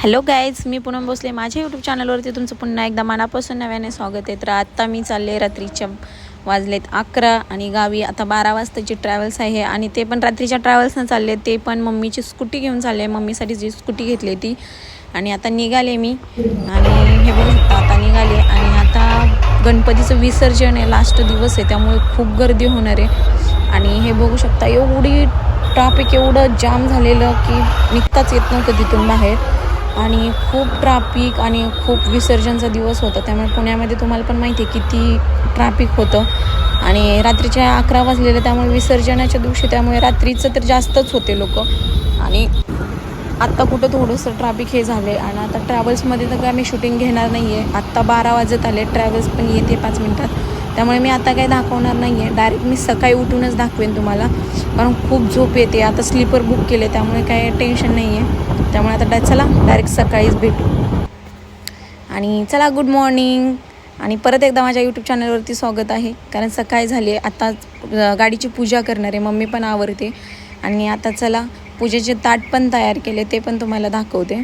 Hello guys मी पूनम भोसले. माझ्या YouTube चॅनलवरती तुमचं पुन्हा एकदा मनापासून नव्याने स्वागत आहे. तर आत्ता मी चालले रात्रीच्या वाजलेत अकरा आणि गावी आता बारा वाजताची ट्रॅव्हल्स आहे आणि ते पण रात्रीच्या ट्रॅव्हल्सनं चालले ते पण मम्मीची स्कूटी घेऊन चालले. मम्मीसाठी जी स्कूटी घेतली ती. आणि आता निघाले मी. आणि हे बघू शकता आता निघाले. आणि आता गणपतीचं विसर्जन आहे. लास्ट दिवस आहे. त्यामुळे खूप गर्दी होणार आहे. आणि हे बघू शकता एवढी ट्रॅफिक एवढं जाम झालेलं की निघताच येत नव्हतं तिथून बाहेर. आणि खूप ट्राफिक आणि खूप विसर्जनचा दिवस होता. त्यामुळे पुण्यामध्ये तुम्हाला पण माहिती आहे किती ट्राफिक होतं. आणि रात्रीच्या अकरा वाजलेले त्यामुळे विसर्जनाच्या दिवशी त्यामुळे रात्रीचं तर जास्तच होते लोक. आणि आत्ता कुठं थोडंसं ट्रॅफिक हे झालं आहे आणि आता ट्रॅव्हल्समध्ये तर काय मी शूटिंग घेणार नाही आहे आत्ता बारा वाजत आले ट्रॅव्हल्स पण येते पाच मिनटात. त्यामुळे मी आता काही दाखवणार नाही आहे डायरेक्ट मी सकाळी उठूनच दाखवेन तुम्हाला. कारण खूप झोप येते. आता स्लीपर बुक केले त्यामुळे काही टेन्शन नाही आहे त्यामुळे आता डाय चला डायरेक्ट सकाळीच भेटू. आणि चला गुड मॉर्निंग आणि परत एकदा माझ्या यूट्यूब चॅनलवरती स्वागत आहे. कारण सकाळी झाली आहे. आता गाडीची पूजा करणार आहे. मम्मी पण आवरते. आणि आता चला पूजेचे ताट पण तयार केले ते पण तुम्हाला दाखवते.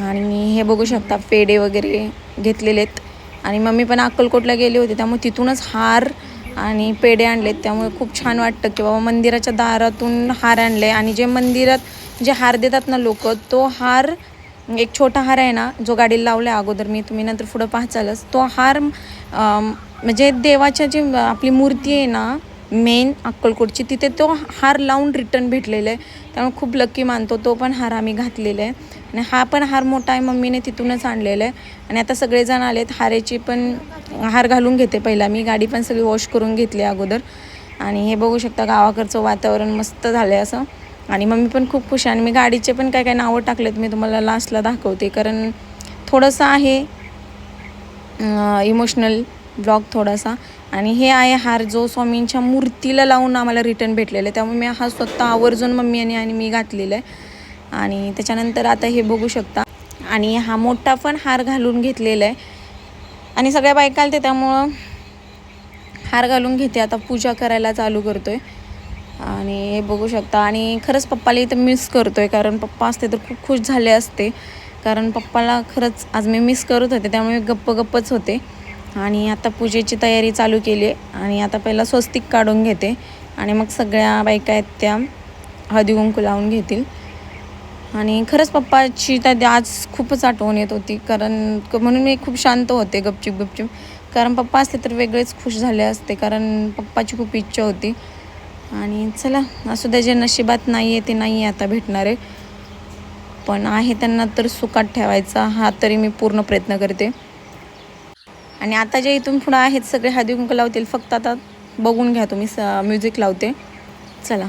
आणि हे बघू शकता पेढे वगैरे घेतलेले आहेत. आणि मम्मी पण अक्कलकोटला गेले होते. त्यामुळे तिथूनच हार आणि पेढे आणलेत. त्यामुळे खूप छान वाटतं की बाबा मंदिराच्या दारातून हार आणले. आणि जे मंदिरात जे हार देतात ना लोक तो हार एक छोटा हार आहे ना जो गाडीला लावला अगोदर मी तुम्ही नंतर पुढं पाहचालच तो हार म्हणजे देवाच्या जी आपली मूर्ती आहे ना मेन अक्कलकोटची तिथे तो हार लावून रिटर्न भेटलेला आहे त्यामुळे खूप लक्की मानतो तो पण हार आम्ही घातलेला आहे आणि हा पण हार मोठा आहे मम्मीने तिथूनच आणलेला आहे आणि आता सगळेजण आलेत हारेची पण हार घालून घेते पहिला. मी गाडी पण सगळी वॉश करून घेतली अगोदर. आणि हे बघू शकता गावाकडचं वातावरण मस्त झालं आहे असं. आणि मम्मी पण खूप खुश आहे. आणि मी गाडीचे पण काय काय नावं टाकलेत मी तुम्हाला लास्टला दाखवते. कारण थोडंसं आहे इमोशनल ब्लॉग थोडासा. आणि हे आहे हार जो स्वामींच्या मूर्तीला लावून आम्हाला रिटर्न भेटलेला. आहे त्यामुळे मी हा स्वतः आवर्जून मम्मी आणि मी घातलेला आहे. आणि त्याच्यानंतर आता हे बघू शकता. आणि हा मोठा पण हार घालून घेतलेला आहे. आणि सगळ्या बायका आलते त्यामुळं हार घालून घेते. आता पूजा करायला चालू करतोय. आणि हे बघू शकता. आणि खरंच पप्पाला इथं मिस करतो आहे कारण पप्पा असते तर खूप खुश झाले असते. कारण पप्पाला खरंच आज मी मिस करत होते त्यामुळे गप्प गप्पच होते. आणि आता पूजेची तयारी चालू केली आहे. आणि आता पहिला स्वस्तिक काढून घेते. आणि मग सगळ्या बायका आहेत त्या हळदी कुंकू लावून घेतील. आणि खरंच पप्पाची त्या आज खूपच आठवण येत होती. कारण क- म्हणून मी खूप शांत होते गपचिप गपचिप. कारण पप्पा असते तर वेगळेच खुश झाले असते. कारण पप्पाची खूप इच्छा होती. आणि चला असू द्या जे नशिबात नाही आहे ते नाही आहे आता भेटणार. आहे पण आहे त्यांना तर सुखात ठेवायचा हा तरी मी पूर्ण प्रयत्न करते. आणि आता जे इथून पुढं आहेत सगळे हळदी कुंक लावतील फक्त आता बघून घ्या तुम्ही स म्युझिक लावते. चला.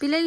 पिले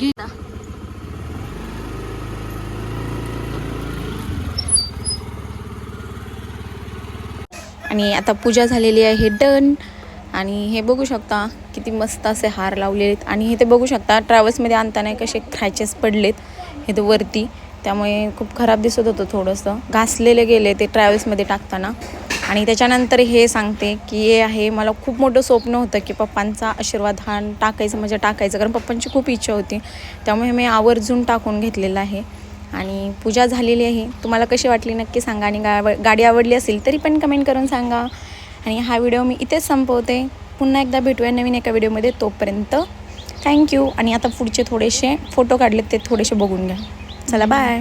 गीता आणि आता पूजा झालेली आहे डन. आणि हे बघू शकता किती मस्त असे हार लावलेले आणि हे ते बघू शकता ट्रॅव्हल्समध्ये आणताना कसे क्रॅचेस पडलेत. हे तर वरती. त्यामुळे खूप खराब दिसत होतं थोडंसं. घासलेले गेले ते ट्रॅव्हल्समध्ये टाकताना. आणि त्याच्यानंतर हे सांगते की हे आहे मला खूप मोठं स्वप्न होतं की पप्पांचा आशीर्वाद हा टाकायचं म्हणजे टाकायचं. कारण पप्पांची खूप इच्छा होती. त्यामुळे मी आवर्जून टाकून घेतलेलं आहे. आणि पूजा झालेली आहे. तुम्हाला कशी वाटली नक्की सांगा आणि गा गाडी आवडली असेल तरी पण कमेंट करून सांगा. आणि हा व्हिडिओ मी इथेच संपवते. पुन्हा एकदा भेटूया नवीन एका व्हिडिओमध्ये तोपर्यंत. थँक्यू आणि आता पुढचे थोडेसे फोटो काढलेत ते थोडेसे बघून घ्या. चला बाय